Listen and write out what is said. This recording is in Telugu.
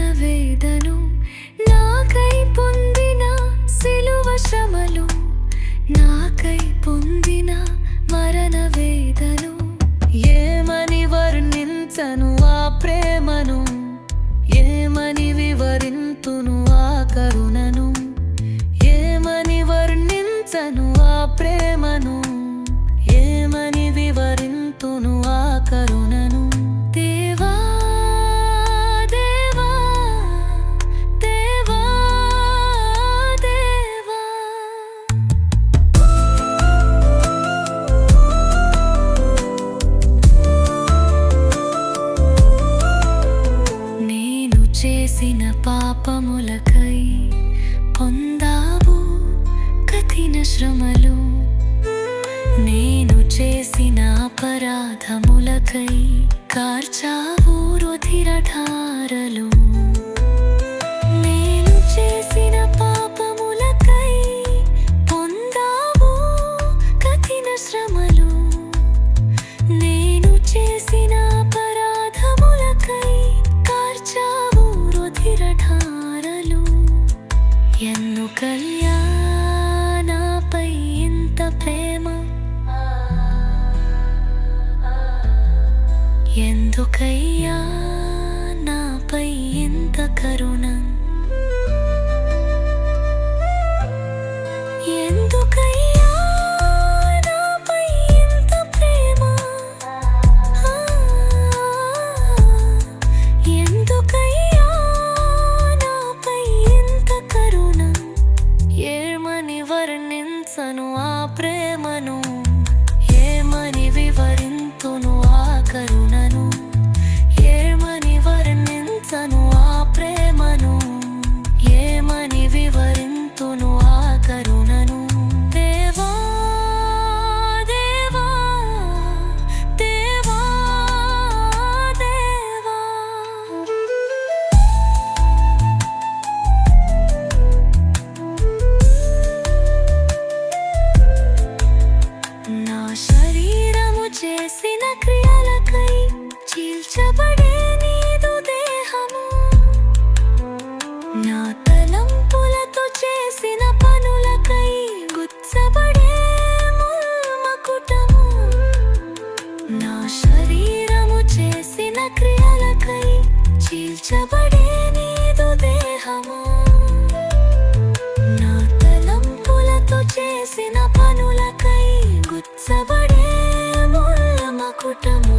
వేదను నాకై పొందిన సిలువ శ్రమలు నాకై పొందిన మరణ వేదను. ఏమని వర్ణించను ఆ ప్రేమను? ఏమని వివరింతును ఆ కరుణను? ఏమని వర్ణించను ఆ ప్రేమను? ఏమని వివరింతును ఆ కరుణను? చేసిన పాపములకై పొందావు కఠిన శ్రమలు. నేను చేసిన అపరాధములకై కార్చావు రుధిరధారలు. కళ్యాణపై ఇంత ప్రేమ. ఎందుకయ్యా నాపై ఇంత కరుణ? చీల్చబడే నీదు దేహము. నా తలంపులతో చేసిన పనులకై గుచ్చబడే మకుటము నా శరీరము చేసిన క్రియలకై చీల్చబడే నీదు దేహము. నా తలంపులతో చేసిన పనులకై గుచ్చబడే ముళ్ళ మకుటము